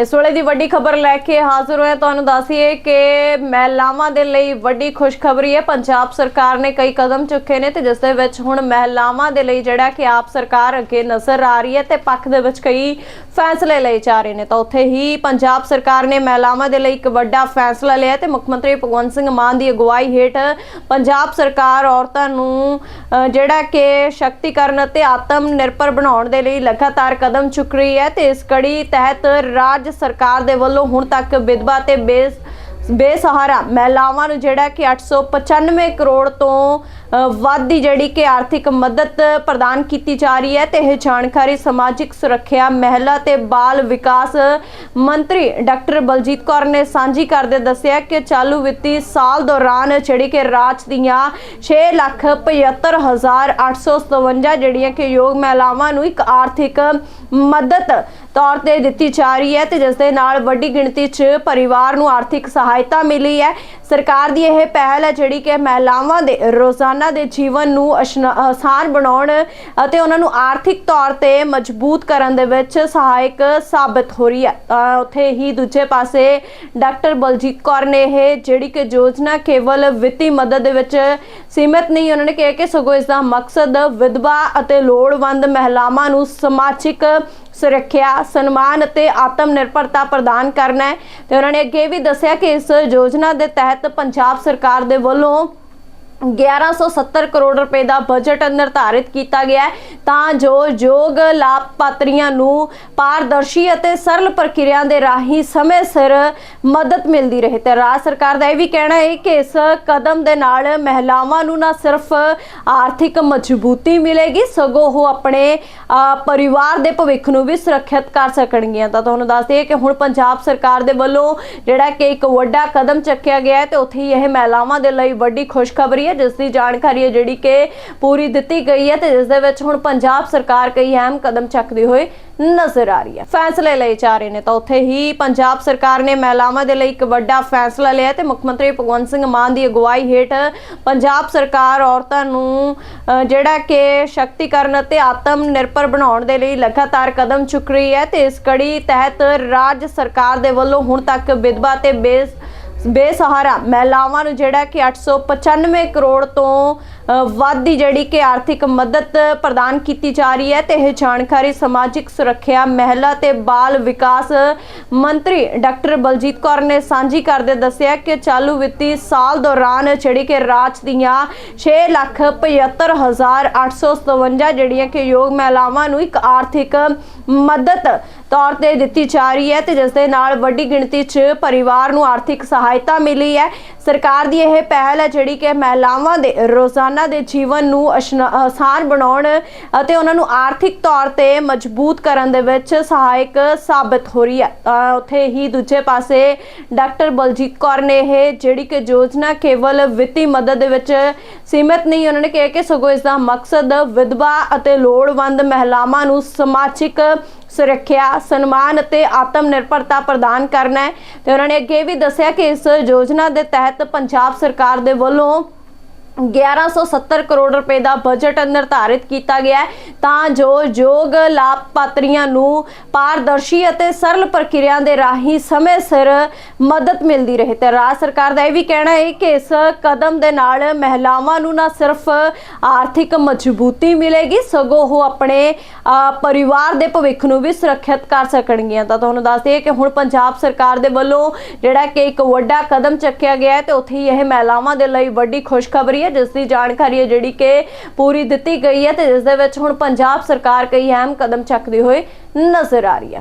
ਇਸ ਵੇਲੇ ਦੀ ਵੱਡੀ ਖਬਰ ਲੈ ਕੇ ਹਾਜ਼ਰ ਹੋਇਆ ਤੁਹਾਨੂੰ ਦੱਸੀਏ ਕਿ ਮਹਿਲਾਵਾਂ ਦੇ ਲਈ ਵੱਡੀ ਖੁਸ਼ਖਬਰੀ ਹੈ। ਪੰਜਾਬ ਸਰਕਾਰ ਨੇ ਕਈ ਕਦਮ ਚੁੱਕੇ ਨੇ ਤੇ ਜਿਸ ਦੇ ਵਿੱਚ ਹੁਣ ਮਹਿਲਾਵਾਂ ਦੇ ਲਈ ਜਿਹੜਾ ਕਿ ਆਪ ਸਰਕਾਰ ਅੱਗੇ ਨਜ਼ਰ ਆ ਰਹੀ ਹੈ ਤੇ ਪੱਖ ਦੇ ਵਿੱਚ ਕਈ ਫੈਸਲੇ ਲਏ ਜਾ ਰਹੇ ਨੇ। ਤਾਂ ਉੱਥੇ ਹੀ ਪੰਜਾਬ ਸਰਕਾਰ ਨੇ ਮਹਿਲਾਵਾਂ ਦੇ ਲਈ ਇੱਕ ਵੱਡਾ ਫੈਸਲਾ ਲਿਆ ਤੇ ਮੁੱਖ ਮੰਤਰੀ ਭਗਵੰਤ ਸਿੰਘ ਮਾਨ ਦੀ ਅਗਵਾਈ ਹੇਠ ਪੰਜਾਬ ਸਰਕਾਰ ਔਰਤਾਂ ਨੂੰ ਜਿਹੜਾ ਕਿ ਸ਼ਕਤੀਕਰਨ ਅਤੇ ਆਤਮ ਨਿਰਭਰ ਬਣਾਉਣ ਦੇ ਲਈ ਲਗਾਤਾਰ ਕਦਮ ਚੁੱਕ ਰਹੀ ਹੈ ਤੇ ਇਸ ਕੜੀ ਤਹਿਤ ਰਾਜ ਸਰਕਾਰ ਦੇ ਵੱਲੋਂ ਹੁਣ ਤੱਕ ਵਿਧਵਾ ਤੇ ਬੇਸ ਬੇਸਹਾਰਾ ਮਹਿਲਾਵਾਂ ਨੂੰ ਜਿਹੜਾ ਕਿ 895 ਕਰੋੜ ਤੋਂ ਵੱਧ ਦੀ ਜਿਹੜੀ ਕਿ ਆਰਥਿਕ ਮਦਦ ਪ੍ਰਦਾਨ ਕੀਤੀ ਜਾ ਰਹੀ ਹੈ ਤੇ ਇਹ ਜਾਣਕਾਰੀ ਸਮਾਜਿਕ ਸੁਰੱਖਿਆ ਮਹਿਲਾ ਤੇ ਬਾਲ ਵਿਕਾਸ ਮੰਤਰੀ ਡਾਕਟਰ ਬਲਜੀਤ ਕੌਰ ਨੇ ਸਾਂਝੀ ਕਰਦੇ ਦੱਸਿਆ ਕਿ ਚਾਲੂ ਵਿੱਤੀ ਸਾਲ ਦੌਰਾਨ ਜਿਹੜੀ ਕਿ ਰਾਜ ਦੀਆਂ 6,75,857 ਜਿਹੜੀਆਂ ਕਿ ਯੋਗ ਮਹਿਲਾਵਾਂ ਨੂੰ ਇੱਕ ਆਰਥਿਕ ਮਦਦ ਤੌਰ ਤੇ ਦਿੱਤੀ ਜਾ ਰਹੀ ਹੈ ਤੇ ਜਿਸ ਦੇ ਨਾਲ ਵੱਡੀ ਗਿਣਤੀ 'ਚ ਪਰਿਵਾਰ ਨੂੰ ਆਰਥਿਕ ਸਹਾਇਤਾ ਸਹਾਇਤਾ ਮਿਲੀ ਹੈ। ਸਰਕਾਰ ਦੀ ਇਹ ਪਹਿਲ ਹੈ ਜਿਹੜੀ ਕਿ ਮਹਿਲਾਵਾਂ ਦੇ ਰੋਜ਼ਾਨਾ ਦੇ ਜੀਵਨ ਨੂੰ ਅਸ਼ਨਾ- ਆਸਾਨ ਬਣਾਉਣ ਅਤੇ ਉਹਨਾਂ ਨੂੰ ਆਰਥਿਕ ਤੌਰ ਤੇ ਮਜ਼ਬੂਤ ਕਰਨ ਦੇ ਵਿੱਚ ਸਹਾਇਕ ਸਾਬਤ ਹੋ ਰਹੀ ਹੈ। ਤਾਂ ਉੱਥੇ ਹੀ ਦੂਜੇ ਪਾਸੇ ਡਾਕਟਰ ਬਲਜੀਤ ਕੌਰ ਨੇ ਇਹ ਜਿਹੜੀ ਕਿ ਯੋਜਨਾ ਕੇਵਲ ਵਿੱਤੀ ਮਦਦ ਦੇ ਵਿੱਚ ਸੀਮਿਤ ਨਹੀਂ, ਉਹਨਾਂ ਨੇ ਕਿਹਾ ਕਿ ਸਗੋਂ ਇਸ ਦਾ ਮਕਸਦ ਵਿਧਵਾ ਅਤੇ ਲੋੜਵੰਦ ਮਹਿਲਾਵਾਂ ਨੂੰ ਸਮਾਜਿਕ ਸੁਰੱਖਿਆ, ਸਨਮਾਨ ਅਤੇ ਆਤਮ ਨਿਰਭਰਤਾ ਪ੍ਰਦਾਨ ਕਰਨਾ ਹੈ। ਤੇ ਉਹਨਾਂ ਨੇ ਅੱਗੇ ਵੀ ਦੱਸਿਆ ਕਿ ਇਸ ਯੋਜਨਾ ਦੇ ਤਹਿਤ ਪੰਜਾਬ ਸਰਕਾਰ ਦੇ ਵੱਲੋਂ 1170 ਕਰੋੜ ਰੁਪਏ ਦਾ ਬਜਟ ਨਿਰਧਾਰਿਤ ਕੀਤਾ ਗਿਆ ਹੈ। ਤਾਂ ਜੋ ਯੋਗ ਲਾਭਪਾਤਰੀਆਂ ਨੂੰ ਪਾਰਦਰਸ਼ੀ ਅਤੇ ਸਰਲ ਪ੍ਰਕਿਰਿਆ ਦੇ ਰਾਹੀਂ ਸਮੇਂ ਸਿਰ ਮਦਦ ਮਿਲਦੀ ਰਹੇ। ਤੇ ਰਾਜ ਸਰਕਾਰ ਦਾ ਇਹ ਵੀ ਕਹਿਣਾ ਹੈ ਕਿ ਇਸ ਕਦਮ ਦੇ ਨਾਲ ਮਹਿਲਾਵਾਂ ਨੂੰ ਨਾ ਸਿਰਫ ਆਰਥਿਕ ਮਜ਼ਬੂਤੀ ਮਿਲੇਗੀ, ਸਗੋਂ ਉਹ ਆਪਣੇ ਪਰਿਵਾਰ ਦੇ ਭਵਿੱਖ ਨੂੰ ਵੀ ਸੁਰੱਖਿਅਤ ਕਰ ਸਕਣਗੀਆਂ। ਤਾਂ ਤੁਹਾਨੂੰ ਦੱਸ ਦਈਏ ਕਿ ਹੁਣ ਪੰਜਾਬ ਸਰਕਾਰ ਦੇ ਵੱਲੋਂ ਜਿਹੜਾ ਕਿ ਇੱਕ ਵੱਡਾ ਕਦਮ ਚੱਕਿਆ ਗਿਆ ਹੈ ਤੇ ਉੱਥੇ ਹੀ ਇਹ ਮਹਿਲਾਵਾਂ ਦੇ ਲਈ ਵੱਡੀ ਖੁਸ਼ਖਬਰੀ ਹੈ ਜਿਸ ਦੀ ਜਾਣਕਾਰੀ ਹੈ ਜਿਹੜੀ ਕਿ ਪੂਰੀ ਦਿੱਤੀ ਗਈ ਹੈ ਤੇ ਜਿਸ ਦੇ ਵਿੱਚ ਹੁਣ ਪੰਜਾਬ ਸਰਕਾਰ ਕਈ ਅਹਿਮ ਕਦਮ ਚੱਕਦੀ ਹੋਏ ਨਜ਼ਰ ਆ ਰਹੀ ਹੈ। ਫੈਸਲੇ ਲਏ ਜਾ ਰਹੇ ਨੇ ਤਾਂ ਉੱਥੇ ਹੀ ਪੰਜਾਬ ਸਰਕਾਰ ਨੇ ਮਹਿਲਾਵਾਂ ਦੇ ਲਈ ਇੱਕ ਵੱਡਾ ਫੈਸਲਾ ਲਿਆ ਤੇ ਮੁੱਖ ਮੰਤਰੀ ਭਗਵੰਤ ਸਿੰਘ ਮਾਨ ਦੀ ਅਗਵਾਈ ਹੇਠ ਪੰਜਾਬ ਸਰਕਾਰ ਔਰਤਾਂ ਨੂੰ ਜਿਹੜਾ ਕਿ ਸ਼ਕਤੀਕਰਨ ਅਤੇ ਆਤਮ ਨਿਰਭਰ ਬਣਾਉਣ ਦੇ ਲਈ ਲਗਾਤਾਰ ਕਦਮ ਚੁੱਕ ਰਹੀ ਹੈ ਤੇ ਇਸ ਕੜੀ ਤਹਿਤ ਰਾਜ ਸਰਕਾਰ ਦੇ ਵੱਲੋਂ ਹੁਣ ਤੱਕ ਵਿਧਵਾ ਤੇ ਬੇਸ ਬੇਸਹਾਰਾ ਮਹਿਲਾਵਾਂ ਨੂੰ ਜਿਹੜਾ ਕਿ 895 ਕਰੋੜ ਤੋਂ ਵੱਧ ਦੀ ਜਿਹੜੀ ਕਿ ਆਰਥਿਕ ਮਦਦ ਪ੍ਰਦਾਨ ਕੀਤੀ ਜਾ ਰਹੀ ਹੈ ਤੇ ਇਹ ਜਾਣਕਾਰੀ ਸਮਾਜਿਕ ਸੁਰੱਖਿਆ ਮਹਿਲਾ ਤੇ ਬਾਲ ਵਿਕਾਸ ਮੰਤਰੀ ਡਾਕਟਰ ਬਲਜੀਤ ਕੌਰ ਨੇ ਸਾਂਝੀ ਕਰਦੇ ਦੱਸਿਆ ਕਿ ਚਾਲੂ ਵਿੱਤੀ ਸਾਲ ਦੌਰਾਨ ਜਿਹੜੀ ਕਿ ਰਾਜ ਦੀਆਂ 6,75,857 ਜਿਹੜੀਆਂ ਕਿ ਯੋਗ ਮਹਿਲਾਵਾਂ ਨੂੰ ਇੱਕ ਆਰਥਿਕ ਮਦਦ ਤੌਰ ਤੇ ਦਿੱਤੀ ਜਾ ਰਹੀ ਹੈ ਤੇ ਜਿਸ ਦੇ ਨਾਲ ਵੱਡੀ ਗਿਣਤੀ 'ਚ ਪਰਿਵਾਰ ਨੂੰ ਆਰਥਿਕ ਸਹਾਇਤਾ ਮਿਲੀ ਹੈ। ਸਰਕਾਰ ਦੀ ਇਹ ਪਹਿਲ ਹੈ ਜਿਹੜੀ ਕਿ ਮਹਿਲਾਵਾਂ ਦੇ ਰੋਜ਼ਾਨਾ ਦੇ ਜੀਵਨ ਨੂੰ ਆਸਾਨ ਬਣਾਉਣ ਅਤੇ ਉਹਨਾਂ ਨੂੰ ਆਰਥਿਕ ਤੌਰ ਤੇ ਮਜ਼ਬੂਤ ਕਰਨ ਦੇ ਵਿੱਚ ਸਹਾਇਕ ਸਾਬਤ ਹੋ ਰਹੀ ਹੈ। ਉੱਥੇ ਹੀ ਦੂਜੇ ਪਾਸੇ ਡਾਕਟਰ ਬਲਜੀਤ ਕੌਰ ਨੇ ਇਹ ਜਿਹੜੀ ਕਿ ਯੋਜਨਾ ਕੇਵਲ ਵਿੱਤੀ ਮਦਦ ਦੇ ਵਿੱਚ ਸੀਮਿਤ ਨਹੀਂ, ਉਹਨਾਂ ਨੇ ਕਿਹਾ ਕਿ ਸਗੋਂ ਇਸ ਦਾ ਮਕਸਦ ਵਿਧਵਾ ਅਤੇ ਲੋੜਵੰਦ ਮਹਿਲਾਵਾਂ ਨੂੰ ਸਮਾਜਿਕ ਸੁਰੱਖਿਆ, ਸਨਮਾਨ ਅਤੇ ਆਤਮ ਨਿਰਭਰਤਾ ਪ੍ਰਦਾਨ ਕਰਨਾ ਹੈ। ਤੇ ਉਹਨਾਂ ਨੇ ਅੱਗੇ ਵੀ ਦੱਸਿਆ ਕਿ ਇਸ ਯੋਜਨਾ ਦੇ ਤਹਿਤ ਪੰਜਾਬ ਸਰਕਾਰ ਦੇ ਵੱਲੋਂ 1170 ਕਰੋੜ ਰੁਪਏ ਦਾ ਬਜਟ ਨਿਰਧਾਰਿਤ ਕੀਤਾ ਗਿਆ ਹੈ। ਤਾਂ ਜੋ ਯੋਗ ਲਾਭਪਾਤਰੀਆਂ ਨੂੰ ਪਾਰਦਰਸ਼ੀ ਅਤੇ ਸਰਲ ਪ੍ਰਕਿਰਿਆ ਦੇ ਰਾਹੀਂ ਸਮੇਂ ਸਿਰ ਮਦਦ ਮਿਲਦੀ ਰਹੇ। ਤੇ ਰਾਜ ਸਰਕਾਰ ਦਾ ਇਹ ਵੀ ਕਹਿਣਾ ਹੈ ਕਿ ਇਸ ਕਦਮ ਦੇ ਨਾਲ ਮਹਿਲਾਵਾਂ ਨੂੰ ਨਾ ਸਿਰਫ ਆਰਥਿਕ ਮਜ਼ਬੂਤੀ ਮਿਲੇਗੀ, ਸਗੋਂ ਉਹ ਆਪਣੇ ਪਰਿਵਾਰ ਦੇ ਭਵਿੱਖ ਨੂੰ ਵੀ ਸੁਰੱਖਿਅਤ ਕਰ ਸਕਣਗੀਆਂ। ਤਾਂ ਤੁਹਾਨੂੰ ਦੱਸ ਦਈਏ ਕਿ ਹੁਣ ਪੰਜਾਬ ਸਰਕਾਰ ਦੇ ਵੱਲੋਂ ਜਿਹੜਾ ਕਿ ਇੱਕ ਵੱਡਾ ਕਦਮ ਚੱਕਿਆ ਗਿਆ ਹੈ ਤੇ ਉੱਥੇ ਹੀ ਇਹ ਮਹਿਲਾਵਾਂ ਦੇ ਲਈ ਵੱਡੀ ਖੁਸ਼ਖਬਰੀ ਹੈ, ਜਿਸ ਦੀ ਜਾਣਕਾਰੀ ਹੈ ਜਿਹੜੀ ਕਿ ਪੂਰੀ ਦਿੱਤੀ ਗਈ ਹੈ ਤੇ ਜਿਸ ਦੇ ਵਿੱਚ ਹੁਣ ਪੰਜਾਬ ਸਰਕਾਰ ਕਈ ਅਹਿਮ ਕਦਮ ਚੱਕਦੀ ਹੋਏ ਨਜ਼ਰ ਆ ਰਹੀ ਹੈ।